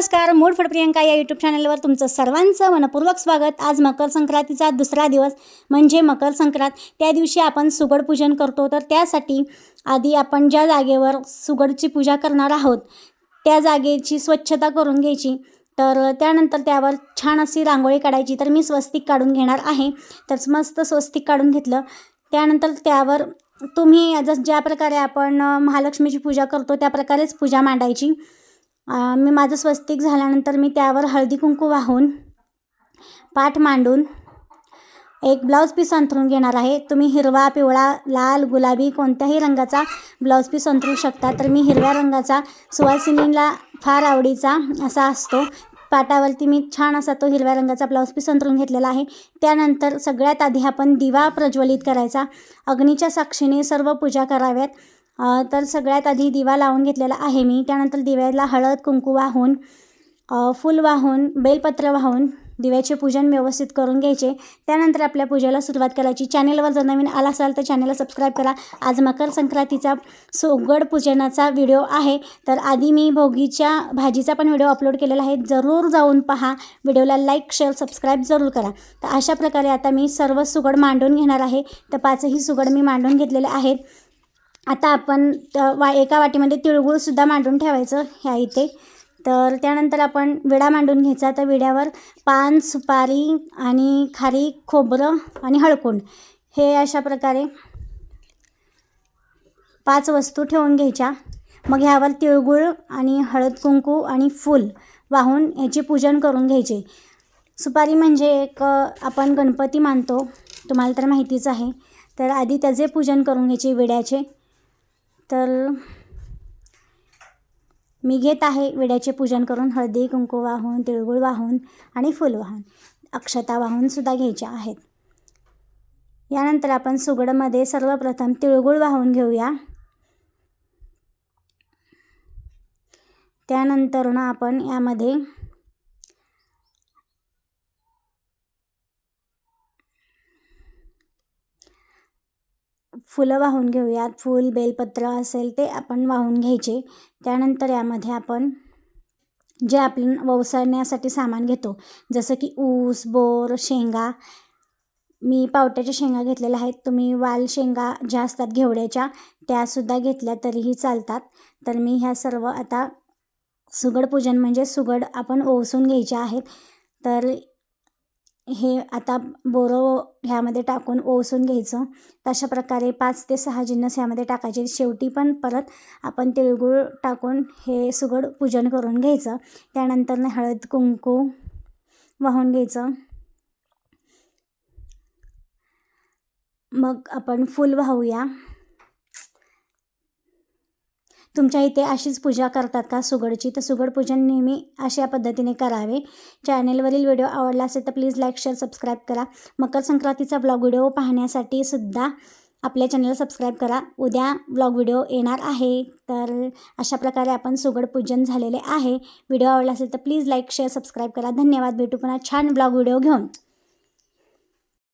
नमस्कार मूडफड प्रियंका या यूट्यूब चॅनलवर तुमचं सर्वांचं मनपूर्वक स्वागत. आज मकर संक्रांतीचा दुसरा दिवस म्हणजे मकर संक्रांत. त्या दिवशी आपण सुगड पूजन करतो तर त्यासाठी आधी आपण ज्या जागेवर सुगडची पूजा करणार आहोत त्या जागेची स्वच्छता करून घ्यायची. तर त्यानंतर त्यावर छान अशी रांगोळी काढायची. तर मी स्वस्तिक काढून घेणार आहे. तर मस्त स्वस्तिक काढून घेतलं. त्यानंतर त्यावर तुम्ही जस ज्या प्रकारे आपण महालक्ष्मीची पूजा करतो त्या प्रकारेच पूजा मांडायची. मी माझं स्वस्तिक झाल्यानंतर मी त्यावर हळदी कुंकू वाहून पाठ मांडून एक ब्लाऊज पीस अंथरून घेणार आहे. तुम्ही हिरवा पिवळा लाल गुलाबी कोणत्याही रंगाचा ब्लाऊज पीस अंथरू शकता. तर मी हिरव्या रंगाचा सुवासिनीला फार आवडीचा असा असतो. पाटावरती मी छान असा तो हिरव्या रंगाचा ब्लाऊज पीस अंथरून घेतलेला आहे. त्यानंतर सगळ्यात आधी आपण दिवा प्रज्वलित करायचा. अग्नीच्या साक्षीने सर्व पूजा कराव्यात. तर सगळ्यात आधी दिवा लावून घेतलेला आहे मी. त्यानंतर दिव्याला हळद कुंकू वाहून फूल वाहून बेलपत्र वाहून दिव्याचे पूजन व्यवस्थित करून घ्यायचे. त्यानंतर आपल्या पूजेला सुरुवात करायची. चॅनेलवर जर नवीन आला असाल तर चॅनेलला सबस्क्राईब करा. आज मकर संक्रांतीचा सोगड पूजनाचा व्हिडिओ आहे. तर आधी मी भोगीच्या भाजीचा पण व्हिडिओ अपलोड केलेला आहे. जरूर जाऊन पहा. व्हिडिओला लाईक शेअर सबस्क्राईब जरूर करा. तर अशा प्रकारे आता मी सर्व सुगड मांडून घेणार आहे. तर पाचही सुगड मी मांडून घेतलेले आहेत. आता आपण त- वा एका वाटीमध्ये तिळगुळसुद्धा मांडून ठेवायचं ह्या इथे. तर त्यानंतर आपण विडा मांडून घ्यायचा. तर विड्यावर पान सुपारी आणि खारी खोबरं आणि हळकुंड हे अशा प्रकारे पाच वस्तू ठेवून घ्यायच्या. मग ह्यावर तिळगुळ आणि हळद कुंकू आणि फूल वाहून याची पूजन करून घ्यायचे. सुपारी म्हणजे एक आपण गणपती मानतो. तुम्हाला तर माहितीच आहे. तर आधी त्याचे पूजन करून घ्यायचे विड्याचे. तर मी घेत आहे विड्याचे पूजन करून हळदी कुंकू वाहून तिळगुळ वाहून आणि फुल वाहून. अक्षता वाहूनसुद्धा घ्यायच्या आहेत. यानंतर आपण सुगडमध्ये सर्वप्रथम तिळगुळ वाहून घेऊया. त्यानंतर ना आपण यामध्ये फुलं वाहून घेऊयात. फूल बेलपत्र असेल ते आपण वाहून घ्यायचे. त्यानंतर यामध्ये आपण जे आपण ववसण्यासाठी सामान घेतो जसं की ऊस बोर शेंगा. मी पावट्याच्या शेंगा घेतलेल्या आहेत. तुम्ही वाल शेंगा ज्या असतात घेवड्याच्या त्यासुद्धा घेतल्या तरीही चालतात. तर मी ह्या सर्व आता सुगड पूजन म्हणजे सुगड आपण ओवसून घ्यायच्या आहेत. तर हे आता बोरं ह्यामध्ये टाकून ओसून घ्यायचं. तशा प्रकारे पाच ते सहा जिन्नस ह्यामध्ये टाकायचे. शेवटी पण परत आपण तिळगुळ टाकून हे सुगड पूजन करून घ्यायचं. त्यानंतर हळद कुंकू वाहून घ्यायचं. मग आपण फूल वाहूया. तुमच्या इथे अशीच पूजा करतात का सुगडची? तर सुगड पूजन नेहमी अशा पद्धतीने करावे. चॅनेलवरील व्हिडिओ आवडला असेल तर प्लीज लाईक शेअर सबस्क्राईब करा. मकर संक्रांतीचा ब्लॉग व्हिडिओ पाहण्यासाठी सुद्धा आपल्या चॅनलला सबस्क्राईब करा. उद्या ब्लॉग व्हिडिओ येणार आहे. तर अशा प्रकारे आपण सुगड पूजन झालेले आहे. व्हिडिओ आवडला असेल तर प्लीज लाईक शेअर सबस्क्राईब करा. धन्यवाद. भेटू पुन्हा छान ब्लॉग व्हिडिओ घेऊन.